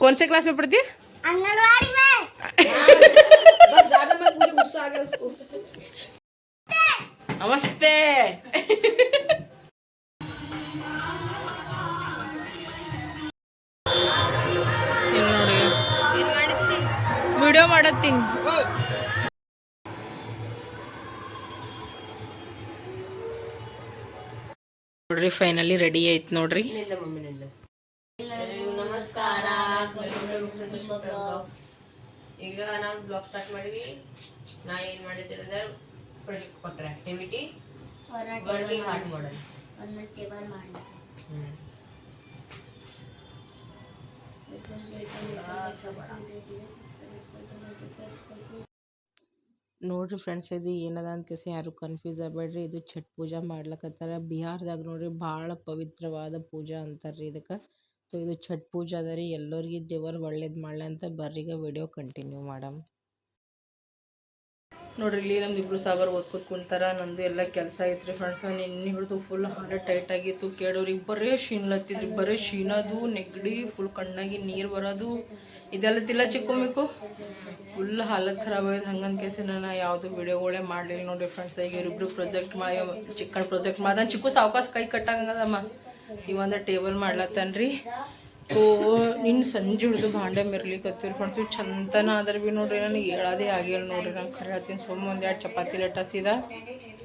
कौन से क्लास में पढ़ती है आंगनवाड़ी में बस ज्यादा मत मुझे गुस्सा आ गया उसको नमस्ते ವಿಡಿಯೋ ಮಾಡತ್ತೀನಿ ನೋಡ್ರಿ ಫೈನಲಿ ರೆಡಿ ಆಯ್ತು ನೋಡ್ರಿ ನಿಂದ ಮಮ್ಮಿ ನಿಂದ ನಮಸ್ಕಾರ ಈಗ ನಾವು ಬ್ಲಾಗ್ ಸ್ಟಾರ್ಟ್ ಮಾಡಿವಿ ನಾ ಏನ್ ಮಾಡಿದ್ದೀರಿ ಅಂದ್ರೆ ಪ್ರಾಜೆಕ್ಟ್ ಕೊಟ್ರೆ ಆಕ್ಟಿವಿಟಿ ವರ್ಕಿಂಗ್ ಹಾರ್ಟ್ ಮಾಡಲ್ ಒಂದು ಟೇಬಲ್ ಮಾಡಿ. ನೋಡ್ರಿ ಫ್ರೆಂಡ್ಸ್ ಇದು ಏನದ ಅಂತ ಕೇಸಿ ಯಾರು ಕನ್ಫ್ಯೂಸ್ ಆಗಬೇಡ್ರಿ. ಇದು ಛಟ್ ಪೂಜಾ ಮಾಡ್ಲಕತ್ತಾರ. ಬಿಹಾರದಾಗ ನೋಡ್ರಿ ಭಾಳ ಪವಿತ್ರವಾದ ಪೂಜಾ ಅಂತಾರ್ರಿ ಇದಕ್ಕೆ. ಸೊ ಇದು ಛಟ್ ಪೂಜೆ ಅದ ರೀ. ಎಲ್ಲರಿಗೆ ದೇವರು ಒಳ್ಳೇದು ಮಾಡಲಿ ಅಂತ ಬರ್ರಿಗ ವಿಡಿಯೋ ಕಂಟಿನ್ಯೂ ಮಾಡಮ್. ನೋಡ್ರಿ, ಇಲ್ಲಿ ನಮ್ದು ಇಬ್ರು ಸಾಬರ್ ಓದ್ಕೋತ ಕುಂತಾರ. ನಂದು ಎಲ್ಲ ಕೆಲಸ ಐತ್ರಿ ಫ್ರೆಂಡ್ಸ್ ನಿನ್ನೆ ಹಿಡಿದು ಫುಲ್ ಹಾರ ಟೈಟ್ ಆಗಿತ್ತು. ಕೇಳೋರಿಗೆ ಬರೇ ಶೀನ್ಲತ್ತಿದ್ರಿ ಬರೇ ಶೀನದು, ನೆಗಡಿ ಫುಲ್ ಕಣ್ಣಾಗಿ ನೀರು ಬರೋದು. ಇದೆಲ್ಲ ತಿಲ್ಲ ಚಿಕ್ಕೊಂಬೇಕು ಫುಲ್ ಹಾಲತ್ ಖರಾಬ್ ಆಗಿದೆ ಹಂಗಂತ ಕೇಸಿ ನಾನು ಯಾವುದು ವಿಡಿಯೋಗಳೇ ಮಾಡಲಿಲ್ಲ ನೋಡ್ರಿ ಫ್ರೆಂಡ್ಸ್ ಈಗ ಇಬ್ರು ಪ್ರಾಜೆಕ್ಟ್ ಮಾಡಿ ಚಿಕ್ಕ ಪ್ರಾಜೆಕ್ಟ್ ಮಾಡ್ದ ಚಿಕ್ಕ ಸಾವಕಾಶ ಕೈ ಕಟ್ಟಂಗದಮ್ಮ ಒಂದು ಟೇಬಲ್ ಮಾಡ್ಲತ್ತನ್ರಿ. ಓ ಇನ್ನು ಸಂಜೆ ಹಿಡಿದು ಭಾಂಡೆ ಮೆರ್ಲಿಕತ್ತೀರಿ ಫ್ರೆಂಡ್ಸ್ ಇವು ಚಂದನ ಆದ್ರೆ ಭೀ ನೋಡ್ರಿ ನನಗೆ ಹೇಳೋದೇ ಆಗಿಲ್ಲ ನೋಡ್ರಿ ನಾನು ಖರೆ ಹೇಳ್ತೀನಿ. ಸುಮ್ಮ ಒಂದು ಎರಡು ಚಪಾತಿ ಲಟ್ಟಸಿದ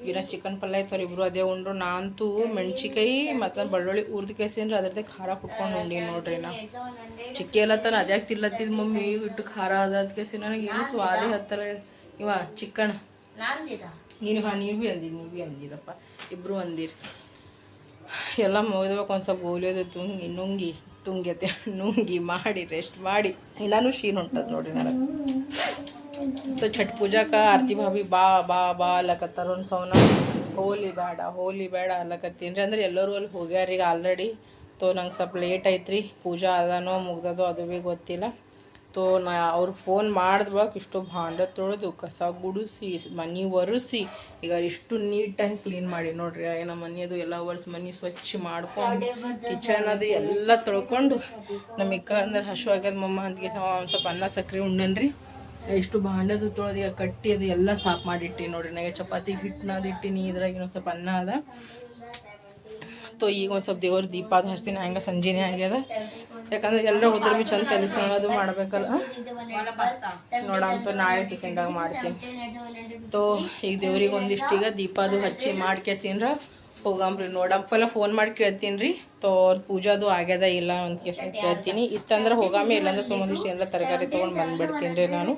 ಇವ್ರ ಚಿಕನ್ ಪಲ್ಯ ಸರ್ ಇಬ್ಬರು ಅದೇ ಉಂಡ್ರು. ನಾನಂತೂ ಮೆಣ್ಸಿಕಾಯಿ ಮತ್ತು ಬೆಳ್ಳುಳ್ಳಿ ಉರ್ದು ಕೇಸಿನ್ರಿ ಅದ್ರದ್ದೇ ಖಾರ ಕುಟ್ಕೊಂಡು ಉಂಡಿ ನೋಡ್ರಿ ನಾ. ಚಿಕ್ಕಿ ಎಲ್ಲ ತಾನು ಅದ್ಯಾಕೆ ತಿಲ್ಲತ್ತಿದ್ ಮಮ್ಮಿ ಇಟ್ಟು ಖಾರ ಅದ ಕೇಸಿ ನನಗೆ ಏನು ಸ್ವಾದೇ ಹತ್ತಲ್ಲ. ಇವ ಚಿಕನ್ ನೀನು ಹಾಂ ನೀವು ಭೀ ಅಂದಿದ್ದು ನೀವು ಭೀ ಅಂದಿದ್ದಪ್ಪ ಇಬ್ಬರು ಅಂದಿರಿ. ಎಲ್ಲ ಮುಗಿದ್ಬೇಕು ಒಂದು ಸ್ವಲ್ಪ ಗೋಲಿಯೋದು ತುಂಗಿ, ನುಂಗಿ ತುಂಗ್ಯತೆ ನುಂಗಿ ಮಾಡಿ ರೆಸ್ಟ್ ಮಾಡಿ. ಎಲ್ಲನೂ ಶೀನ್ ಹೊಂಟದ ನೋಡ್ರಿ ನನಗೆ. ಸೊ ಛಟ್ ಪೂಜಾಕ ಆರತಿ ಭಾವಿ ಬಾ ಬಾ ಬಾ ಅಲ್ಲಕತ್ತಾರ. ಒಂದು ಸೌನ, ಹೋಲಿ ಬೇಡ ಹೋಲಿ ಬೇಡ ಅಲ್ಲಕತ್ತೀನಿ. ಅಂದ್ರೆ ಎಲ್ಲರೂ ಅಲ್ಲಿ ಹೋಗ್ಯಾರೀಗ ಆಲ್ರೆಡಿ ತೋ ನಂಗೆ ಸ್ವಲ್ಪ ಲೇಟ್ ಐತ್ರಿ. ಪೂಜಾ ಅದನೋ ಮುಗ್ದದೋ ಅದು ಭೀ ಗೊತ್ತಿಲ್ಲ. ತೋ ನಾ ಅವ್ರು ಫೋನ್ ಮಾಡಿದ್ವಾಗ ಇಷ್ಟು ಭಾಂಡ ತೊಳೆದು ಕಸ ಗುಡಿಸಿ, ಮನೆ ಒರೆಸಿ, ಈಗ ಇಷ್ಟು ನೀಟಾಗಿ ಕ್ಲೀನ್ ಮಾಡಿ ನೋಡ್ರಿ. ನಮ್ಮ ಮನೆಯದು ಎಲ್ಲ ಒರೆಸಿ, ಮನೆ ಸ್ವಚ್ಛ ಮಾಡ್ಕೊಂಡು ಕಿಚನ್ ಅದು ಎಲ್ಲ ತೊಳ್ಕೊಂಡು, ನಮಗೆ ಅಂದ್ರೆ ಹಶು ಆಗ್ಯದ ಮಮ್ಮ ಅಂದ್ಗೆ ಸ್ವಲ್ಪ ಅನ್ನ ಸಕ್ಕರೆ ಉಣ್ಣನ್ರಿ ಇಷ್ಟು ಭಾಂಡದು ತೊಳೆದು ಈಗ ಕಟ್ಟಿ ಅದು ಎಲ್ಲ ಸಾಫ್ ಮಾಡಿಟ್ಟಿ ನೋಡ್ರಿ. ನನಗೆ ಚಪಾತಿ ಹಿಟ್ಟನ್ನ ಅದು ಇಟ್ಟಿನಿ, ಇದ್ರಾಗ ಇನ್ನೊಂದು ಸ್ವಲ್ಪ ಅನ್ನ ಅದ. ತೋ ಈಗ ಒಂದು ಸ್ವಲ್ಪ ದೇವ್ರ ದೀಪ ಅದು ಹಚ್ತೀನಿ, ಹಂಗೆ ಸಂಜೆನೇ ಆಗ್ಯದ. ಯಾಕಂದ್ರೆ ಎಲ್ಲರೂ ಹೋದ್ರೆ ಭೀ ಚಂದ ಕೆಲಸ ಅದು ಮಾಡ್ಬೇಕಲ್ಲ. ನೋಡಂತ ನಾಳೆ ಟಿಫಿನ್ದಾಗ ಮಾಡ್ತೀನಿ. ತೋ, ಈಗ ದೇವ್ರಿಗೆ ಒಂದಿಷ್ಟು ಈಗ ದೀಪ ಅದು ಹಚ್ಚಿ ಮಾಡ್ಕೇಸಿನ್ರ ಹೋಗಂಬ್ರಿ ಫಲ ಫೋನ್ ಮಾಡಿ ಕೇಳ್ತೀನಿ ರೀ ತೋ, ಅವ್ರ ಪೂಜಾದು ಆಗ್ಯದ ಇಲ್ಲ ಅಂತ ಕೇಳ್ತೀನಿ. ಇತ್ತಂದ್ರೆ ಹೋಗಾಮಿ ಇಲ್ಲಾಂದ್ರೆ ಸುಮ್ಮನಿಷ್ಟು ಏನಾರ ತರಕಾರಿ ತೊಗೊಂಡು ಬಂದ್ಬಿಡ್ತೀನಿ ರೀ ನಾನು.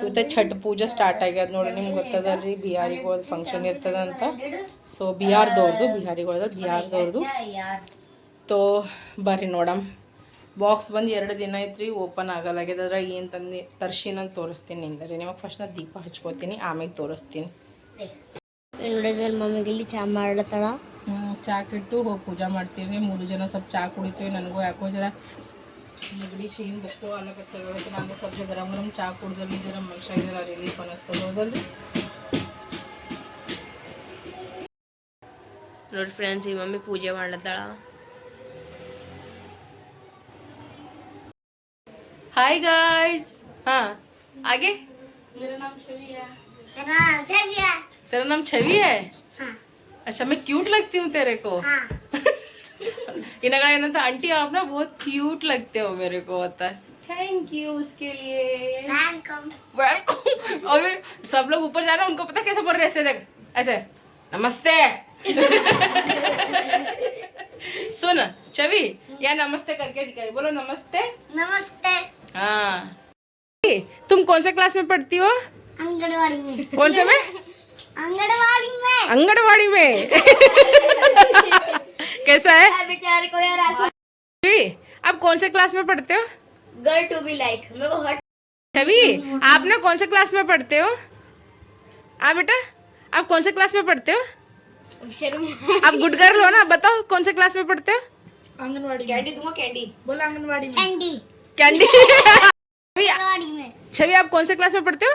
ಇವತ್ತು ಛಟ್ ಪೂಜೆ ಸ್ಟಾರ್ಟ್ ಆಗ್ಯದ ನೋಡಿ, ನಿಮ್ಗೆ ಗೊತ್ತದಲ್ರಿ ರೀ ಫಂಕ್ಷನ್ ಇರ್ತದಂತ. ಸೊ ಬಿಹಾರ್ದವ್ರದ್ದು ಬಿಹಾರಿಗಳ್ದು ಬಿಹಾರ್ದವ್ರದ್ದು ತೋ, ಬರ್ರಿ ನೋಡಮ್. ಬಾಕ್ಸ್ ಬಂದು ಎರಡು ದಿನ ಐತ್ರಿ ಓಪನ್ ಆಗಲಾಗ್ಯದ. ಅದ್ರಾಗ ಏನು ತಂದು ತೋರಿಸ್ತೀನಿ ನಿಂದ್ರಿ ನಿಮಗೆ ಫಸ್ಟ್ ನಾ ದೀಪ ಹಚ್ಕೋತೀನಿ ಆಮೇಲೆ ತೋರಿಸ್ತೀನಿ. ನೋಡಿದ್ರೆ ಮಮ್ಮಿಗೆ ಇಲ್ಲಿ ಚಾ ಮಾಡ್ಲತ್ತಾಳ? ಚಾಕಿಟ್ಟು ಹೋಗಿ ಪೂಜೆ ಮಾಡ್ತೀವಿ. ಮೂರು ಜನ ಸ್ವಲ್ಪ ಚಾ ಕುಡಿತೀವಿ. ನನಗೂ ಯಾಕೋ ಜರ ನೆಗಡಿ ಶೀನ್ ಬುಕ್ಕು ಅಲ್ಲಕತ್ತದ ನಾನು ಸ್ವಲ್ಪ ಗರಮ್ ಗರಮ್ ಚಾ ಕುಡ್ದಲ್ಲಿ ಜರ ಮನುಷ್ಯ ಜರ ರಿಲೀಫ್ ಅನ್ನಿಸ್ತದೆ ಹೌದಲ್ರಿ? ನೋಡಿ ಫ್ರೆಂಡ್ಸ್ ಈ ಮಮ್ಮಿ ಪೂಜೆ ಮಾಡ್ಲತ್ತಾಳ. ಹಾಯ್ ಗಾಯ್ಸ್ ಹಾ ಹಾಗೆ? ಮೇರಾ ನಾಮ್ ಶವಿಯಾ. तेरा नाम छवि है? हाँ। अच्छा मैं क्यूट लगती हूँ तेरे को। हाँ। इन्हें आंटी आप ना बहुत क्यूट लगते हो मेरे को होता है थैंक यू उसके लिए। वेलकम अभी सब लोग ऊपर जा रहे हैं उनको पता कैसे बोल रहे ऐसे देख ऐसे। नमस्ते। सुन छवि हाँ। या नमस्ते करके दिखाई। बोलो नमस्ते। नमस्ते। हाँ। तुम कौन से क्लास में पढ़ती हो? आंगनवाड़ी में। कौन से में? अंगड़वाड़ी में। अंगड़वाड़ी में। कैसा है? बेचारे को यार आप कौन से क्लास में पढ़ते हो? गर्ल टू बी लाइक मेरे को हट छवि आप ना कौन से क्लास में पढ़ते हो? आ बेटा आप कौन से क्लास में पढ़ते हो? आप गुड गर्ल हो ना बताओ कौन से क्लास में पढ़ते हो? आंगनवाड़ी कैंडी दूँगा कैंडी बोला आंगनवाड़ी कैंडी कैंडी छवि आप कौन से क्लास में पढ़ते हो?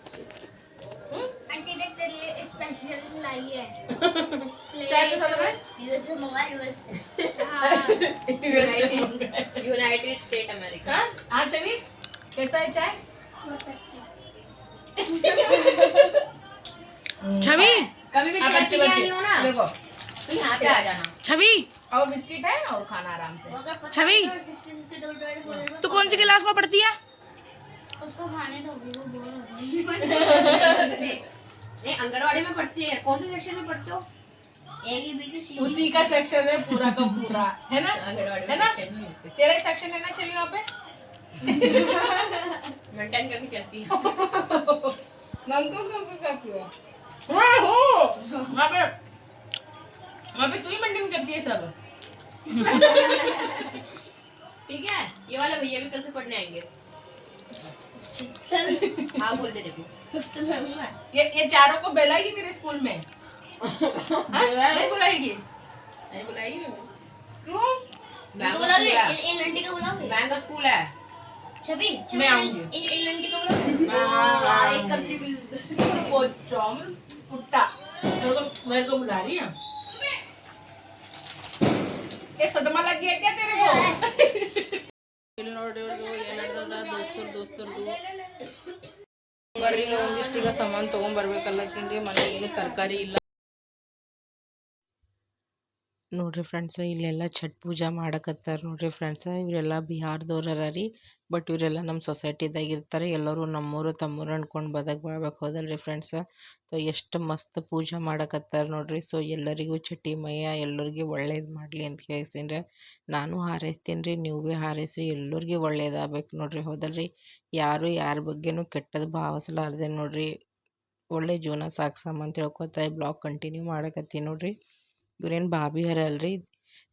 तेरे लिए स्पेशल लाई है। मंगा यूएस यूनाइटेड स्टेट अमेरिका। हाँ हाँ चवी कैसा है चाय? छवि? कभी भी चाय अच्छे पीने आई हो। ना? देखो तो यहाँ पे आ जाना। छवि? और बिस्किट है और खाना आराम से। छवि? और 60 60 डबल डबल फोर तू कौन सी क्लास में पढ़ती है? उसको खाने दो वो बोर हो। जाएगी नहीं अंगनवाड़ी में पढ़ती है। कौन से सेक्शन में पढ़ते हो? ए की बी की सी उसी का सेक्शन है पूरा का पूरा। है ना? है ना? तेरा सेक्शन है ना छवि वहाँ पे? मेंटेन करके चलती है। नंदू को क्या किया हाँ। हो। वहाँ पे वहाँ पे तू ही मेंटेन करती है सब। ठीक है? ये वाला भैया भी कल से पढ़ने आएँगे। चल। हाँ बोल दे देखो फिफ्थ में ये ये चारों को बुलाएगी तेरे स्कूल में? हाँ? नहीं बुलाएगी? नहीं बुलाएगी क्यों? इन आंटी को बुलाओगे? बैंक स्कूल है। छबी मैं आऊँगी। इन इन आंटी को बुलाओगे? हाँ, हाँ, हाँ, करती बिल वो चौम कुत्ता मेरे को मेरे को बुला रही है। ये सदमा लग गया क्या तेरे को? दोस्तों दोस्तों ಬರ್ರಿ ಒಂದಿಷ್ಟು ಈಗ ಸಾಮಾನು ತೊಗೊಂಬರ್ಬೇಕಲ್ಲತ್ತೀನಿ ಮನೆಗೆ ತರಕಾರಿ ಇಲ್ಲ. ನೋಡ್ರಿ ಫ್ರೆಂಡ್ಸ್ ಇಲ್ಲೆಲ್ಲ ಛಟ್ ಪೂಜಾ ಮಾಡಕತ್ತಾರ ನೋಡ್ರಿ ಫ್ರೆಂಡ್ಸ್ ಇವರೆಲ್ಲ ಬಿಹಾರದವ್ರ ರೀ ಬಟ್ ಇವರೆಲ್ಲ ನಮ್ಮ ಸೊಸೈಟಿದಾಗ ಇರ್ತಾರೆ, ಎಲ್ಲರೂ ನಮ್ಮೂರು ತಮ್ಮೂರು ಅನ್ಕೊಂಡು ಬದಕ್ ಬಾಳ್ಬೇಕು, ಹೋದಲ್ರಿ ಫ್ರೆಂಡ್ಸ್ ಸೊ ಎಷ್ಟು ಮಸ್ತ್ ಪೂಜೆ ಮಾಡಕತ್ತಾರ ನೋಡ್ರಿ ಸೊ ಎಲ್ಲರಿಗೂ ಚಟಿ ಮಯ್ಯ ಎಲ್ಲರಿಗೂ ಒಳ್ಳೇದು ಮಾಡಲಿ ಅಂತ ಕೇಳಿಸ್ತೀನಿ ನಾನು ಹಾರೈಸ್ತೀನಿ ರೀ ನೀವು ಭೀ ಹಾರೈಸ್ರಿ, ಎಲ್ಲರಿಗೂ ಒಳ್ಳೇದಾಗಬೇಕು ನೋಡ್ರಿ, ಹೋದಲ್ರಿ? ಯಾರು ಯಾರ ಬಗ್ಗೆನೂ ಕೆಟ್ಟದ್ದು ಭಾವಿಸ್ಲಾರ್ದೆ ನೋಡ್ರಿ, ಒಳ್ಳೆ ಜೀವನ ಸಾಗ್ಸಮ್ಮ ಅಂತ ಹೇಳ್ಕೊತಾ ಬ್ಲಾಗ್ ಕಂಟಿನ್ಯೂ ಮಾಡಕತ್ತೀನಿ ನೋಡ್ರಿ. ಇವ್ರೇನು ಬಾಬಿ ಹರ ಅಲ್ರಿ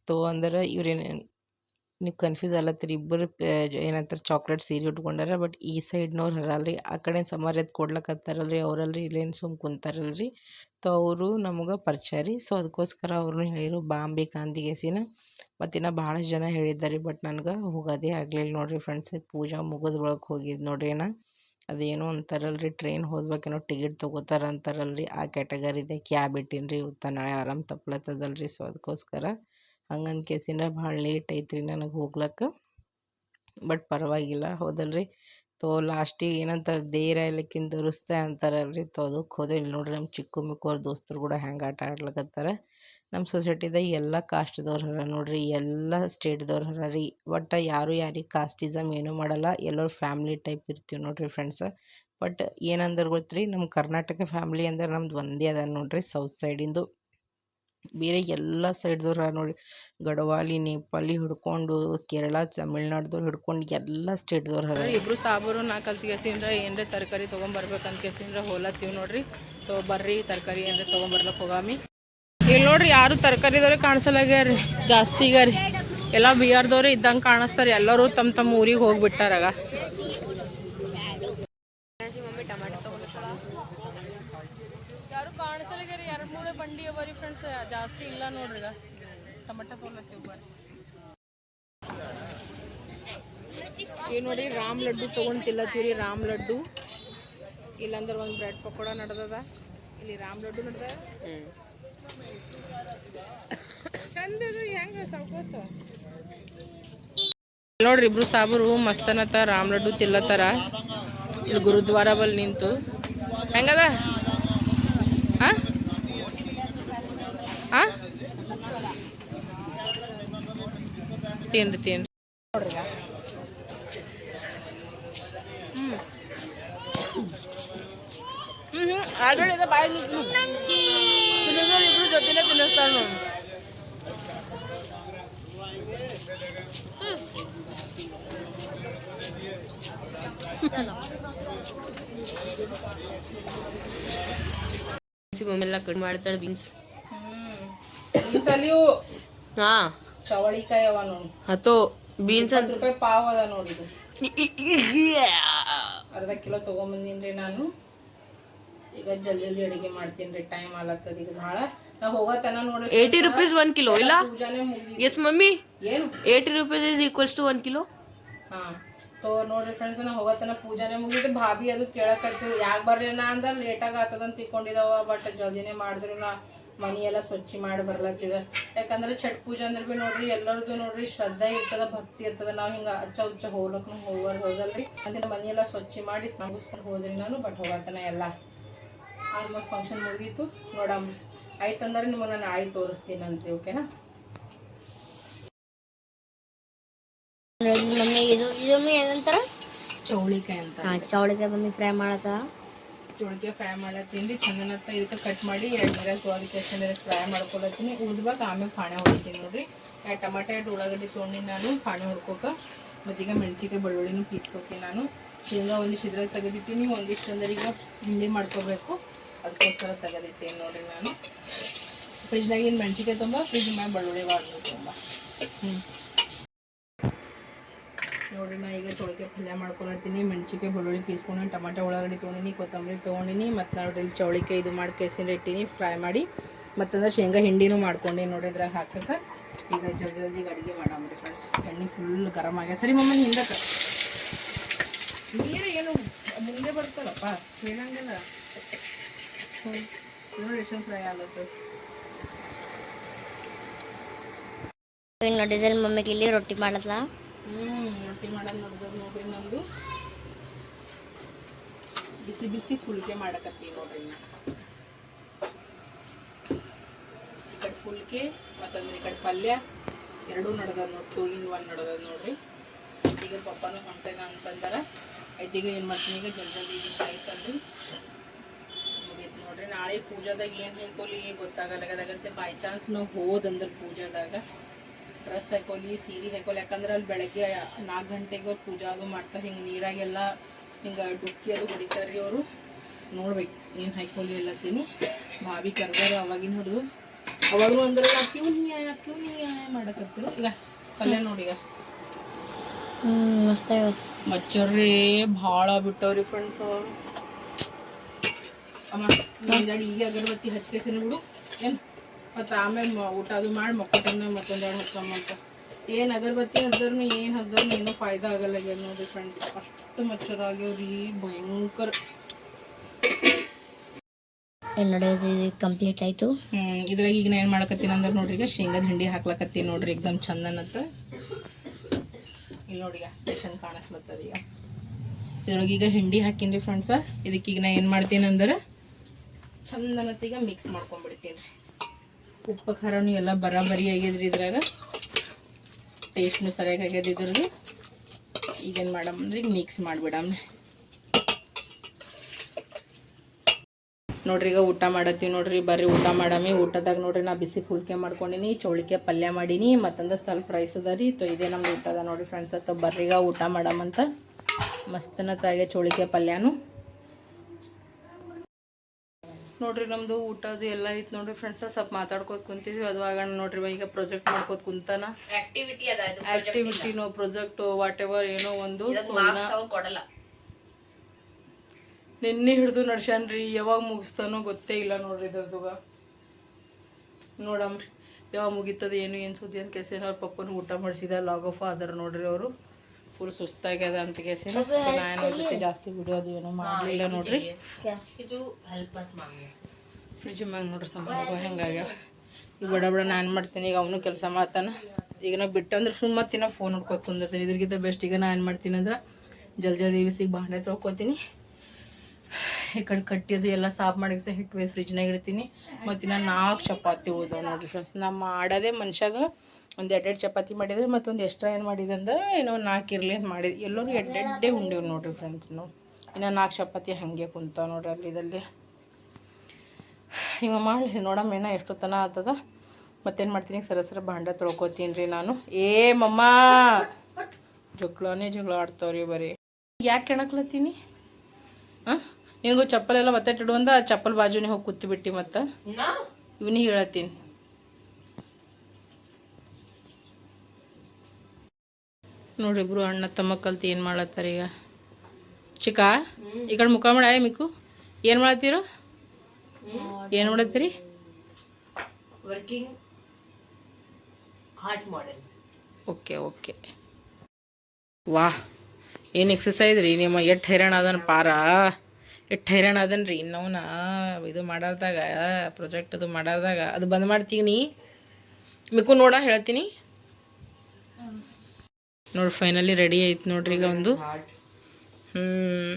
ತೋ ಅಂದ್ರೆ ಇವ್ರೇನು ನೀವು ಕನ್ಫ್ಯೂಸ್ ಅಲ್ಲತ್ತೀರಿ ಇಬ್ಬರು ಏನಂತಾರೆ ಚಾಕ್ಲೇಟ್ ಸೀರೆ ಉಟ್ಕೊಂಡಾರ ಬಟ್ ಈ ಸೈಡ್ನವ್ರು ಹರಲ್ರಿ. ಆ ಕಡೆ ಸಮಾರ್ಯದ ಕೊಡ್ಲಕತ್ತಾರಲ್ರಿ. ಅವರಲ್ರಿ ಇಲ್ಲೇನು ಸುಮ್ ಕುಂತಾರಲ್ರಿ. ತೋ ಅವರು ನಮಗೆ ಪರಿಚಯ ರೀ. ಸೊ ಅದಕ್ಕೋಸ್ಕರ ಅವ್ರನ್ನೂ ಹೇಳಿರು ಬಾಂಬೆ ಕಾಂದಿಗೆಸಿನ ಮತ್ತಿನ್ನು ಭಾಳಷ್ಟು ಜನ ಹೇಳಿದ್ದಾರೆ ಬಟ್ ನನಗೆ ಹೋಗೋದೇ ಆಗಲಿಲ್ಲ ನೋಡಿರಿ ಫ್ರೆಂಡ್ಸ್. ಪೂಜಾ ಮುಗಿದ ಒಳಗೆ ಹೋಗಿದ್ದು ನೋಡ್ರಿ ನಾ. ಅದೇನೋ ರೀ ಟ್ರೈನ್ ಹೋದ್ಬೇಕೇನೋ ಟಿಕೆಟ್ ತೊಗೋತಾರೆ ಅಂತಾರಲ್ಲ ರೀ ಆ ಕ್ಯಾಟಗರಿದೆ ಕ್ಯಾಬ್ ಇಟ್ಟೀನಿ ರೀ ಇವತ್ತು ನಾಳೆ ಆರಾಮ್ ತಪ್ಲತ್ತದಲ್ರಿ ಸೊ ಅದಕ್ಕೋಸ್ಕರ ಹಂಗಂದು ಕೇಸಿಂದ ಭಾಳ ಲೇಟ್ ಐತ್ರಿ ನನಗೆ ಹೋಗ್ಲಕ್ಕ ಬಟ್ ಪರವಾಗಿಲ್ಲ, ಹೌದಲ್ರಿ? ತೋ ಲಾಸ್ಟಿಗೆ ಏನಂತಾರೆ ದೇರ ಇಲ್ಲಕ್ಕಿಂತ ದುರಸ್ತೆ ರೀ ತೋ ಅದಕ್ಕೆ ಹೋದೆ ಇಲ್ಲಿ ನೋಡ್ರಿ ನಮ್ಮ ಚಿಕ್ಕ ಮಿಕ್ಕೋರು ದೋಸ್ತರು ಕೂಡ ಹ್ಯಾಂಗೆ ಆಟ ಆಡ್ಲಕತ್ತಾರ. ನಮ್ಮ ಸೊಸೈಟಿದಾಗ ಎಲ್ಲ ಕಾಸ್ಟ್ದವ್ರು ಹರ ನೋಡ್ರಿ ಎಲ್ಲ ಸ್ಟೇಟ್ದವ್ರು ಹರ ರೀ. ಬಟ್ ಯಾರು ಯಾರಿಗೆ ಕಾಸ್ಟಿಸಮ್ ಏನೂ ಮಾಡಲ್ಲ. ಎಲ್ಲರೂ ಫ್ಯಾಮ್ಲಿ ಟೈಪ್ ಇರ್ತೀವಿ ನೋಡ್ರಿ ಫ್ರೆಂಡ್ಸ್. ಬಟ್ ಏನಂದ್ರೆ ಗೊತ್ತ್ರಿ ನಮ್ಮ ಕರ್ನಾಟಕ ಫ್ಯಾಮ್ಲಿ ಅಂದ್ರೆ ನಮ್ದು ಒಂದೇ ಅದ ನೋಡ್ರಿ ಸೌತ್ ಸೈಡಿಂದು. ಬೇರೆ ಎಲ್ಲ ಸೈಡ್ದವ್ರು ನೋಡಿ ಗಡವಾಲಿ ನೇಪಾಳಿ ಹಿಡ್ಕೊಂಡು ಕೇರಳ ತಮಿಳ್ನಾಡ್ದವ್ರು ಹಿಡ್ಕೊಂಡು ಎಲ್ಲ ಸ್ಟೇಟ್ದವ್ರು ಹರ ಇಬ್ರು ಸಾಬರು ನಾ ಕಲ್ತ್ಗೆಸಿಂದ್ರ ಏನರ ತರಕಾರಿ ತೊಗೊಂಬರ್ಬೇಕು ಅಂತ ಕೇಸಿಂದ್ರೆ ಹೋಲತ್ತೀವಿ ನೋಡ್ರಿ. ಸೊ ಬರ್ರಿ ತರಕಾರಿ ಏನ್ರ ತೊಗೊಂಬರ್ಲಕ್ಕೆ ಹೋಗಾಮಿ. ಇಲ್ಲಿ ನೋಡ್ರಿ ಯಾರು ತರಕಾರಿದವ್ರೆ ಕಾಣಿಸಲ್ಲಾಗ್ಯಾರೀ ಜಾಸ್ತಿ ಈಗ ರೀ ಎಲ್ಲ ಬಿಹಾರ್ದವ್ರೆ ಇದ್ದಂಗೆ ಕಾಣಿಸ್ತಾರೆ ಎಲ್ಲರೂ ತಮ್ಮ ತಮ್ಮ ಊರಿಗೆ ಹೋಗ್ಬಿಟ್ಟಾರಾಗ ಯಾರು ಕಾಣಿಸಲ್ಲಾಗ್ಯಾರೀ ಎರಡು ಮೂರು ಬಂಡಿ ಅವರಿ ಫ್ರೆಂಡ್ಸ್ ಜಾಸ್ತಿ ಇಲ್ಲ ನೋಡ್ರಿ ಈಗ. ಟಮಟ ಕೊಡ್ಲತ್ತೀವಿ ಬರ್ರಿ ನೋಡ್ರಿ ರಾಮ್ ಲಡ್ಡು ತೊಗೊಂತಿಲ್ಲತ್ತೀರಿ ರಾಮ್ ಲಡ್ಡು. ಇಲ್ಲಾಂದ್ರೆ ಒಂದು ಬ್ರೆಡ್ ಪಕೋಡ ನಡೆದದ. ಇಲ್ಲಿ ರಾಮ್ ಲಡ್ಡು ನಡೆದ ನೋಡ್ರಿ ಇಬ್ರು ಸಾಬರು ಮಸ್ತನತ ರಾಮ್ ಲಡ್ಡು ತಿಲ್ಲತ್ತಾರ ಇಲ್ಲಿ ಗುರುದ್ವಾರ ಬಲ್ ನಿಂತು. ಹೆಂಗದ? ತಿನ್ರಿ ತಿನ್ರಿ కాదు ಮಮ್ಮೆಲ್ಲ ಮಾಡ್ತಾಳೆ ಬೀನ್ಸ್ ಬೀನ್ಸಲ್ಲಿ ಹಾ ಚವಳಿಕಾಯಿ ಅವ ನೋಡಿ ಹತ್ತು ಬೀನ್ಸ್ ಅಂತ ರೂಪಾಯಿ ಪಾವ್ ಅದ ನೋಡಿ ಅರ್ಧ ಕಿಲೋ ತಗೊಂಬಂದಿನ್ರಿ ನಾನು ಈಗ ಜಲ್ದಿ ಜಲ್ದಿ ಅಡಿಗೆ ಮಾಡ್ತೀನಿ ರೀ ಟೈಮ್ ಆಲತ್ತದ ಈಗ ಭಾಳ ಏಯ್ಟಿ ರುಪೀಸ್ ಒನ್ ಕಿಲೋ ಇಲ್ಲ? Yes mummy. Eighty rupees is equals to one kilo ಹಾ. ತೋ ನೋಡ್ರಿ ಫ್ರೆಂಡ್ಸ್ ನಾ ಹೋಗತನ ಪೂಜಾನೆ ಮುಗಿದು ಭಾಬಿ ಅದು ಕೇಳಕತ್ತೀವಿ ಯಾಕೆ ಬರ್ಲಿಲ್ಲ ಅಂದ್ರೆ ಲೇಟಾಗಿ ಆತದಂತ ತಿಕ್ಕೊಂಡಿದಾವ ಬಟ್ ಜಲ್ದಿನೇ ಮಾಡಿದ್ರು ನಾ. ಮನಿ ಎಲ್ಲ ಸ್ವಚ್ಛ ಮಾಡಿ ಬರ್ಲತ್ತಿದ. ಯಾಕಂದ್ರೆ ಛಟ್ ಪೂಜೆ ಅಂದ್ರೆ ಬಿ ನೋಡ್ರಿ ಎಲ್ಲರದು ನೋಡ್ರಿ ಶ್ರದ್ಧೆ ಇರ್ತದ ಭಕ್ತಿ ಇರ್ತದ. ನಾವು ಹಿಂಗ ಅಚ್ಚ ಉಚ್ಚ ಹೋಗ್ಲಕ್ ಹೋಗಲ್ ಹೋಗಲ್ರಿ ಅಂದ್ರೆ ಮನಿ ಎಲ್ಲ ಸ್ವಚ್ಛ ಮಾಡಿ ಮುಗಿಸ್ಕೊಂಡು ಹೋದ್ರಿ ನಾನು ಬಟ್ ಹೋಗತನ ಎಲ್ಲ. ಆಲ್ಮೋಸ್ಟ್ ಫಂಕ್ಷನ್ ಮುಗೀತು ನೋಡಮ್ ಆಯ್ತಂದ್ರೆ ನಿಮಗೆ ನಾನು ಆಯ್ತು ತೋರಿಸ್ತೀನಿ ಅಂತೆ ಓಕೆನಾ ಮಮ್ಮಿ ಇದು ಇದು ಏನಂತಾರ? ಚೌಳಿಕಾಯಿ ಅಂತ ಹಾ ಚೌಳಿಕಾಯಿ ಮಮ್ಮಿ ಫ್ರೈ ಮಾಡತ್ತ? ಚೌಳಿಕಾಯಿ ಫ್ರೈ ಮಾಡತ್ತೀನಿ ಚಂದನತ್ತ ಇದಕ್ಕೆ ಕಟ್ ಮಾಡಿ ಎರಡು ನೀರಾಗ ಎಷ್ಟು ನೀರಾಗ ಫ್ರೈ ಮಾಡ್ಕೊಳತ್ತೀನಿ. ಉಳ್ದ್ಬೇಕು ಆಮೇಲೆ ಪಾಣೆ ಹೊಡಿತೀನಿ ನೋಡ್ರಿ. ಟಮಾಟೆ ಎರಡು ಉಳ್ಳಾಗಡ್ಡಿ ತೊಗೊಂಡು ನಾನು ಪಾಣೆ ಹೊಡ್ಕೋಕ ಮತ್ತೀಗ ಮೆಣಸಿಕಾಯಿ ಬೆಳ್ಳುಳ್ಳಿನೂ ಪೀಸ್ಕೊತೀನಿ ನಾನು. ಶೇಂಗಾ ಒಂದಿಷ್ಟು ಇದ್ರಾಗ ತೆಗೆದಿಟ್ಟಿನಿ ಒಂದಿಷ್ಟು ಅಂದ್ರೆ ಈಗ ಹಿಂಡಿ ಮಾಡ್ಕೋಬೇಕು. ಅದಕ್ಕೋಸ್ಕರ ತೆಗೆದಿಟ್ಟೇನು ನೋಡಿರಿ ನಾನು. ಫ್ರಿಜ್ನಾಗಿನ ಮೆಣಸಿಕಾಯಿ ತುಂಬ ಫ್ರಿಜ್ ಮ್ಯಾಗ ಬೆಳ್ಳುಳ್ಳಿ ಬಾಡ್ಬೇಕು ತುಂಬ. ಹ್ಞೂ ನೋಡ್ರಿ ನಾ ಈಗ ತೊಳಕೆ ಪಲ್ಯ ಮಾಡ್ಕೊಳತ್ತೀನಿ. ಮೆಣಸಿಕಾಯಿ ಬೆಳ್ಳುಳ್ಳಿ ಪೀಸ್ಕೊಂಡು ಟೊಮೆಟೊ ಉಳ್ಳಾಗಡ್ಡಿ ತೊಗೊಂಡಿನಿ, ಕೊತ್ತಂಬರಿ ತೊಗೊಂಡಿನಿ, ಮತ್ತು ನೋಡಿರಿ ಇಲ್ಲಿ ಚೌಳಿಕೆ ಇದು ಮಾಡಿ ಕೇಸಿಂದ ಇಟ್ಟೀನಿ ಫ್ರೈ ಮಾಡಿ. ಮತ್ತಂದ್ರೆ ಶೇಂಗಾ ಹಿಂಡಿನೂ ಮಾಡ್ಕೊಂಡು ನೋಡ್ರಿ ಇದ್ರಾಗ ಹಾಕಕ್ಕೆ. ಈಗ ಜಲ್ದಿ ಜಲ್ದಿ ಅಡುಗೆ ಮಾಡಮ್ರಿ ಫ್ರೆಂಡ್ಸ್ ಎಣ್ಣೆ ಫುಲ್ ಗರಮ್ ಆಗ್ಯ ಸರಿ ಮಮ್ಮಿ ಹಿಂದಕ್ಕೆ. ನೀರು ಏನು ಮುಂದೆ ಬರ್ತದಪ್ಪ? ಹೇಳಂಗಿಲ್ಲ ಹ್ಞೂ ನೋಡಿ ಫ್ರೈ ಆಗುತ್ತೆ ನೋಡಿದ್ರೆ ಮಮ್ಮಿಗೆ ಇಲ್ಲಿ ರೊಟ್ಟಿ ಮಾಡಲ್ಲ ಹ್ಮ್, ರೊಟ್ಟಿ ಮಾಡೋದು ನೋಡ್ರಿ ನಮ್ಮದು ಬಿಸಿ ಬಿಸಿ ಫುಲ್ಕೆ ಮಾಡಕತ್ತೀವಿ ನೋಡ್ರಿ ಈ ಕಡೆ ಫುಲ್ಕೆ ಮತ್ತಂದ್ರೆ ಈ ಕಡೆ ಪಲ್ಯ. ಎರಡೂ ನಡ್ದದ ನೋಡಿ ಟೂ ಇನ್ ಒನ್ ನಡೆದ ನೋಡ್ರಿ. ಈಗ ಪಪ್ಪನೂ ಹೊಂಟೇನ ಅಂತಂದಾರ. ಆಯ್ತು, ಈಗ ಏನು ಮಾಡ್ತೀನಿ, ಈಗ ಜಲ್ದಿ ಜಲ್ದಿ ಇಷ್ಟ ಆಯ್ತಲ್ರಿ. ಮುಗೀತು ನೋಡ್ರಿ. ನಾಳೆ ಪೂಜಾದಾಗ ಏನು ಹೇಳ್ಕೊಲಿ ಗೊತ್ತಾಗಲ್ಲ ಅದ್ರ ಬೈ ಚಾನ್ಸ್ ನಾವು ಹೋದಂದ್ರೆ ಪೂಜಾದಾಗ. ಡ್ರೆಸ್ ಹಾಕೊಲಿ ಸೀರೆ ಹಾಕೊಲಿ. ಯಾಕಂದ್ರೆ ಅಲ್ಲಿ ಬೆಳಗ್ಗೆ ನಾಲ್ಕು ಗಂಟೆಗೆ ಪೂಜಾ ಅದು ಮಾಡ್ತಾರೆ. ಹಿಂಗೆ ನೀರಾಗೆಲ್ಲ ಹಿಂಗೆ ಡುಕ್ಕಿ ಅದು ಹೊಡಿತಾರೆ ರೀ ಅವರು. ನೋಡ್ಬೇಕು ಏನು ಹಾಕೊಲಿ ಎಲ್ಲತ್ತೀನಿ ಭಾವಿ ಕರ್ದಾರ ಅವಾಗಿನ ಹಿಡಿದು ಅವಾಗ ಅಂದ್ರೆ ಕ್ಯೂ ನ್ಯಾಯ ಕ್ಯೂ ನ್ಯಾಯ ಮಾಡಕತ್ತಿರು? ಈಗ ಪಲ್ಯ ನೋಡಿ ಈಗ. ಮಚ್ಚರ್ರಿ ಭಾಳ ಬಿಟ್ಟವ್ರಿ ಫ್ರೆಂಡ್ಸ್ ಅಮ್ಮ ಒಂದೆರಡು ಈಗ ಅಗರಬತ್ತಿ ಹಚ್ಕೇಸಿನ ಬಿಡು. ಏನು? ಮತ್ತು ಆಮೇಲೆ ಊಟ ಅದು ಮಾಡಿ ಮಕ್ಕೊಟ್ಟಂಗೆ ಮತ್ತೊಂದೆರಡು ಹಚ್ಚಮ್ಮ ಅಂತ ಏನು ಅಗರಬತ್ತಿ ಹಚ್ಚಿದ್ರು ಏನು ಹಚ್ಚಿದ್ರು ಏನೂ ಫಾಯ್ದಾ ಆಗಲ್ಲ ಆಗ್ಯದ ನೋಡಿರಿ ಫ್ರೆಂಡ್ಸ್ ಅಷ್ಟು ಮಚ್ಚರ್ ಆಗ್ಯಾವ್ರಿ ಭಯಂಕರ. ಏನು ಕಂಪ್ಲೀಟ್ ಆಯ್ತು. ಇದ್ರಾಗ ಈಗ ನಾ ಏನು ಮಾಡಕತ್ತೀನಿ ಅಂದ್ರೆ ನೋಡ್ರಿ ಈಗ ಶೇಂಗಾದ ಹಿಂಡಿ ಹಾಕ್ಲಕತ್ತೀನಿ ನೋಡ್ರಿ ಎಕ್ದಮ್ ಚಂದನತ್ತ ಇಲ್ಲಿ ನೋಡಿ ಈಗ ಚಂದ ಕಾಣಿಸ್ಲತ್ತದ ಈಗ. ಇದ್ರೊಳಗೆ ಈಗ ಹಿಂಡಿ ಹಾಕಿನ್ರಿ ಫ್ರೆಂಡ್ಸ ಇದಕ್ಕೀಗ ಈಗ ನಾ ಏನು ಮಾಡ್ತೀನಿ ಅಂದ್ರೆ ಚಂದನತ್ತ ಈಗ ಮಿಕ್ಸ್ ಮಾಡ್ಕೊಂಡ್ಬಿಡ್ತೀನಿ. ರೀ ಉಪ್ಪು, ಖಾರನೂ ಎಲ್ಲ ಬರಾಬರಿ ಆಗ್ಯದ್ರಿ ಇದ್ರಾಗ. ಟೇಸ್ಟ್ನು ಸರಿಯಾಗಿ ಆಗ್ಯದ ಇದ್ರದ್ದು. ಈಗೇನು ಅಂದ್ರೆ ಈಗ ಮಿಕ್ಸ್ ಮಾಡಿಬಿಡಮ್ರಿ ನೋಡ್ರಿ ಈಗ ಊಟ ಮಾಡತ್ತೀವಿ ನೋಡ್ರಿ. ಬರ್ರಿ ಊಟ ಮಾಡಮಿ. ಊಟದಾಗ ನೋಡ್ರಿ ನಾ ಬಿಸಿ ಫುಲ್ಕೆ ಮಾಡ್ಕೊಂಡಿನಿ, ಚೌಳಿಕೆ ಪಲ್ಯ ಮಾಡೀನಿ ಮತ್ತಂದ್ರೆ ಸ್ವಲ್ಪ ರೈಸ್ ಅದ ರೀ. ತೊ ಇದೇ ನಮ್ದು ಊಟ ಅದ ನೋಡ್ರಿ ಫ್ರೆಂಡ್ಸ್ ಅಥವಾ ಬರ್ರಿ ಈಗ ಊಟ ಮಾಡಮಂತ ಮಸ್ತನ ತಾಗೆ ಚೌಳಿಕೆ ಪಲ್ಯನು. ನೋಡ್ರಿ ನಮ್ದು ಊಟದು ಎಲ್ಲ ಐತ್ ನೋಡ್ರಿ ಫ್ರೆಂಡ್ಸ್ ಸ್ವಲ್ಪ ಮಾತಾಡ್ಕೋತ ಕುಂತಿದ್ವಿ. ಅದು ಆಗೋಣ ನೋಡ್ರಿ ಈಗ ಪ್ರೊಜೆಕ್ಟ್ ಮಾಡ್ಕೋತ ಕುಂತಾನ. ಆಕ್ಟಿವಿಟಿ ಆಕ್ಟಿವಿಟಿನೋ ಪ್ರೊಜೆಕ್ಟ್ ವಾಟ್ ಎವರ್ ಏನೋ ಒಂದು ನಿನ್ನೆ ಹಿಡಿದು ನಡ್ಸ್ಯಾನ್ರಿ ಯಾವಾಗ ಮುಗಿಸ್ತಾನೋ ಗೊತ್ತೇ ಇಲ್ಲ ನೋಡ್ರಿ ಇದ್ರದ್ದುಗ ನೋಡಮ್ರಿ ಯಾವಾಗ ಮುಗೀತದ ಏನು ಏನು ಸುದ್ದಿ ಅಂತ ಕೇಸಿ ಅವ್ರ ಪಪ್ಪನ ಊಟ ಮಾಡಿಸಿದ ಲಾಗ್ ಆಫ್ ಆದ್ರ ನೋಡ್ರಿ ಅವರು. ಫುಲ್ ಸುಸ್ತಾಗ್ಯದ ಅಂತ ಕೇಸಿ ನಾನು ಜೊತೆ ಜಾಸ್ತಿ ಬಿಡೋದು ಏನೋ ಮಾಡಲಿಲ್ಲ ನೋಡ್ರಿ. ಇದು. ಫ್ರಿಜ್ ಮ್ಯಾಗ ನೋಡ್ರಿ ಸಂಭವ ಹೆಂಗಾಗ್ಯಾವ. ಈಗ ಬಡ ಬಡ ನಾನು ಮಾಡ್ತೀನಿ ಈಗ ಅವನು ಕೆಲಸ ಮಾಡ್ತಾನ. ಈಗ ನಾವು ಬಿಟ್ಟಂದ್ರೆ ಸುಮ್ಮ ತಿನ್ನ ಫೋನ್ ನೋಡ್ಕೊತ ಕುಂದಿರ್ತೀನಿ. ಇದ್ರಗಿಂತ ಬೆಸ್ಟ್ ಈಗ ನಾನು ಏನು ಮಾಡ್ತೀನಿ ಅಂದ್ರೆ ಜಲ್ ಜಲ್ದಿ ಬಿಸಿಗೆ ಬಾಂಡೆ ತೊಳ್ಕೊತೀನಿ. ಈ ಕಡೆ ಕಟ್ಟಿದ್ದು ಎಲ್ಲ ಸಾಫ್ ಮಾಡಿ ಸಹ ಹಿಟ್ಟು ಫ್ರಿಜ್ನಾಗ ಇಡ್ತೀನಿ. ಮತ್ತು ನಾನು ನಾಲ್ಕು ಚಪಾತಿ ಉಳ್ದವ ನೋಡ್ರಿ ಫ್ರೆಂಡ್ಸ್ ನಾ ಮಾಡೋದೇ ಮನುಷ್ಯಾಗ ಒಂದು ಎರಡೆರಡು ಚಪಾತಿ ಮಾಡಿದ್ರೆ ಮತ್ತೊಂದು ಎಕ್ಸ್ಟ್ರಾ ಏನು ಮಾಡಿದೆ ಅಂದ್ರೆ ಏನೋ ನಾಲ್ಕು ಇರಲಿ ಅಂತ ಮಾಡಿದೆ. ಎಲ್ಲರೂ ಎಡ್ಡೆಡ್ಡೆ ಉಂಡೇವು ನೋಡ್ರಿ ಫ್ರೆಂಡ್ಸ್ ನಾವು. ಇನ್ನು ನಾಲ್ಕು ಚಪಾತಿ ಹಾಗೆ ಕುಂತಾವೆ ನೋಡ್ರಿ ಅಲ್ಲಿ ಇದಲ್ಲಿ ಇವ ಮಾಡಲಿ ನೋಡಮ್ಮ ಏನೋ ಎಷ್ಟು ತನ ಆತದ. ಮತ್ತೇನು ಮಾಡ್ತೀನಿ? ಸರ ಸರ ಭಾಂಡ ತೊಳ್ಕೊತೀನಿ ರೀ ನಾನು. ಏ ಮಮ್ಮ! ಜಗಳನೇ ಜಗಳ ಆಡ್ತಾವ್ರಿ ಬರೀ. ಯಾಕೆ ಕೆಣಕ್ಲತ್ತೀನಿ? ಹಾಂ? ನಿನಗೂ ಚಪ್ಪಲೆಲ್ಲ ಒತ್ತಟ್ಟಿಡು ಆ ಚಪ್ಪಲ್ ಬಾಜುನೇ ಹೋಗಿ ಕೂತ್ಬಿಟ್ಟು ಮತ್ತೆ. ಇವನಿಗೆ ಹೇಳತ್ತೀನಿ. ನೋಡ್ರಿ ಇಬ್ರು ಅಣ್ಣ ತಮ್ಮ ಕಲ್ತು ಏನು ಮಾಡ್ಲತ್ತಾರ ಈಗ? ಚಿಕ್ಕ ಈ ಕಡೆ ಮುಖ ಮಾಡ ಮಿಕ್ಕು. ಏನು ಮಾಡತ್ತೀರು? ಏನು ಮಾಡತ್ತೀರಿ? Working heart model. Okay okay. ವಾಹ್ ಏನು ಎಕ್ಸಸೈಸ್ ರೀ? ನಿಮ್ಮ ಎಷ್ಟು ಹೈರಾಣ ಅದನ್ ಪಾರ? ಎಷ್ಟು ಹೈರಾಣ ಅದನ್ ರೀ ಇನ್ನವನ? ಇದು ಮಾಡಾರ್ದಾಗ ಪ್ರೊಜೆಕ್ಟ್ ಅದು ಮಾಡಾರ್ದಾಗ. ಅದು ಬಂದ್ ಮಾಡ್ತೀನಿ. ಮಿಕ್ಕು ನೋಡ ಹೇಳ್ತೀನಿ. ನೋಡಿ ಫೈನಲಿ ರೆಡಿ ಆಯ್ತು ನೋಡ್ರಿ ಈಗ ಒಂದು. ಹ್ಮ್.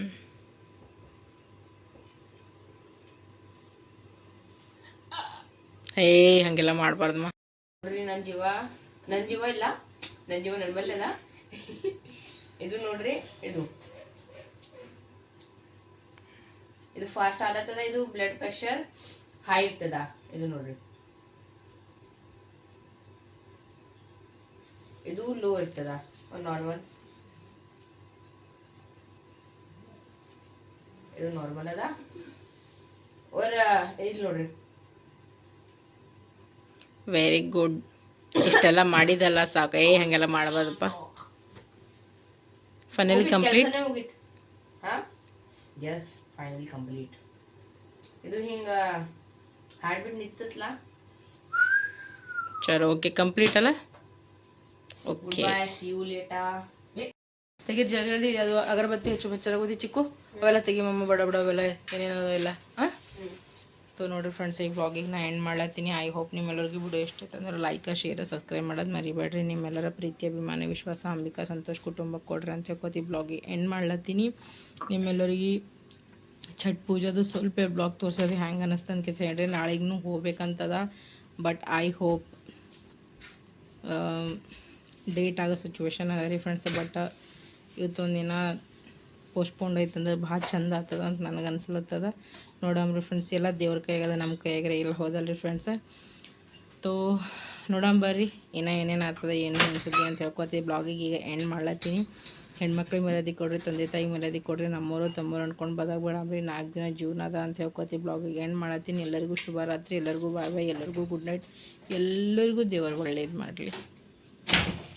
ಏ, ಹಾಗೆಲ್ಲ ಮಾಡಬಾರ್ದಮ್ಮ ನೋಡ್ರಿ ನನ್ನ ಜೀವ ನನ್ನ ಜೀವ ಇಲ್ಲ. ನನ್ನ ಜೀವ ನನ್ನ ಬಲ್ಲಿ ಅದ ಇದು ನೋಡ್ರಿ, ಇದು. ಇದು ಫಾಸ್ಟ್ ಆಗತ್ತದ ಇದು ಬ್ಲಡ್ ಪ್ರೆಷರ್ ಹೈ ಇರ್ತದ. ಇದು ನೋಡ್ರಿ. ಇದು ಲೋ ಇರ್ತದ. ನಾರ್ಮಲ್ ಇದು ನಾರ್ಮಲ್ ಅದ? ಅವರ ಇಲ್ಲಿ ನೋಡ್ರಿ. ವೆರಿ ಗುಡ್ ಇಷ್ಟೆಲ್ಲ ಮಾಡಿದಲ್ಲ ಸಾಕು. ಏ ಹಂಗೆಲ್ಲ ಮಾಡಬಾರ್ದಪ್ಪ. ಫೈನಲಿ ಕಂಪ್ಲೀಟ್ ಹಾ? ಎಸ್ ಫೈನಲಿ ಕಂಪ್ಲೀಟ್ ಇದು ಹಿಂಗ ಹಾಡ್ಬಿಟ್ಟು ನಿಂತತ್ಲಾ? ಚಲೋ ಓಕೆ ಕಂಪ್ಲೀಟ್ ಅಲ್ಲ? ಓಕೆ ಸಿ ಯು ಲೇಟಾ ತೆಗಿ ಜಲ್ದಿ ಅದು ಅಗರಬತ್ತಿ ಹೆಚ್ಚು ಬೆಚ್ಚರಾಗೋದಿ ಚಿಕ್ಕು ಅವೆಲ್ಲ ತೆಗಿ ಮಮ್ಮ ಬಡ ಬಡ ಅವೆಲ್ಲ ಏನೇನೋ ಎಲ್ಲ ಹಾಂ? ಸೊ ನೋಡಿರಿ ಫ್ರೆಂಡ್ಸ್ ಈಗ ಬ್ಲಾಗಿಗೆ ನಾ ಎಂಡ್ ಮಾಡ್ಲತ್ತೀನಿ. ಐ ಹೋಪ್ ನಿಮ್ಮೆಲ್ಲರಿಗೂ ವಿಡಿಯೋ ಇಷ್ಟ ಅಂದ್ರೆ ಲೈಕ್ ಶೇರ್ ಸಬ್ಸ್ಕ್ರೈಬ್ ಮಾಡೋದು ಮರಿಬೇಡ್ರಿ. ನಿಮ್ಮೆಲ್ಲರ ಪ್ರೀತಿ ಅಭಿಮಾನ ವಿಶ್ವಾಸ ಅಂಬಿಕಾ ಸಂತೋಷ್ ಕುಟುಂಬಕ್ಕೆ ಕೊಡ್ರಿ ಅಂತ ಹೇಳ್ಕೊತಿ ಬ್ಲಾಗಿಗೆ ಎಂಡ್ ಮಾಡ್ಲತ್ತೀನಿ. ನಿಮ್ಮೆಲ್ಲರಿಗೆ ಛಟ್ ಪೂಜಾದು ಸ್ವಲ್ಪ ಬ್ಲಾಗ್ ತೋರಿಸೋದು ಹೆಂಗೆ ಅನ್ನಿಸ್ತಂತ ಕೆಸ ಹೇಳ್ರಿ. ನಾಳೆಗೂ ಹೋಗ್ಬೇಕಂತದ ಬಟ್ ಐ ಹೋಪ್ ಡೇಟ್ ಆಗೋ ಸಿಚುವೇಶನ್ ಅದ ರೀ ಫ್ರೆಂಡ್ಸ್ ಬಟ್ ಇವತ್ತೊಂದು ದಿನ ಪೋಸ್ಟ್ಪೋಂಡ್ ಆಯ್ತಂದ್ರೆ ಭಾಳ ಚಂದ ಆಗ್ತದ ಅಂತ ನನಗೆ ಅನ್ಸ್ಲತ್ತದ. ನೋಡಮ್ರಿ ಫ್ರೆಂಡ್ಸ್ ಎಲ್ಲ ದೇವ್ರ ಕೈಯಾಗದ ನಮ್ಮ ಕೈಯಾಗ್ರೆ ಇಲ್ಲ ಹೋದಲ್ರಿ ಫ್ರೆಂಡ್ಸ್ ತೋ, ನೋಡಮ್ ಬರ್ರಿ ಏನೋ ಏನೇನು ಆಗ್ತದೆ, ಏನು ಅನ್ಸುತ್ತೆ ಅಂತ ಹೇಳ್ಕೊತೀವಿ ಬ್ಲಾಗಿಗೆ ಈಗ ಎಂಡ್ ಮಾಡ್ಲತ್ತೀನಿ. ಹೆಣ್ಮಕ್ಳಿಗೆ ಮರ್ಯಾದಿ ಕೊಡ್ರಿ, ತಂದೆ ತಾಯಿ ಮರ್ಯಾದಿ ಕೊಡ್ರಿ ನಮ್ಮವರು ತಮ್ಮವ್ರು ಅನ್ಕೊಂಡು ಬದಾಗ್ಬೇಡಮ್ರಿ ನಾಲ್ಕು ದಿನ ಜೀವನ ಅದ ಅಂತ ಹೇಳ್ಕೊತೀವಿ ಬ್ಲಾಗಿಗೆ ಎಂಡ್ ಮಾಡತ್ತೀನಿ ಎಲ್ಲರಿಗೂ ಶುಭರಾತ್ರಿ, ಎಲ್ಲರಿಗೂ ಬಾಯ್ ಬಾಯ್ ಎಲ್ಲರಿಗೂ ಗುಡ್ ನೈಟ್ ಎಲ್ಲರಿಗೂ ದೇವರು ಒಳ್ಳೇದು ಮಾಡಲಿ.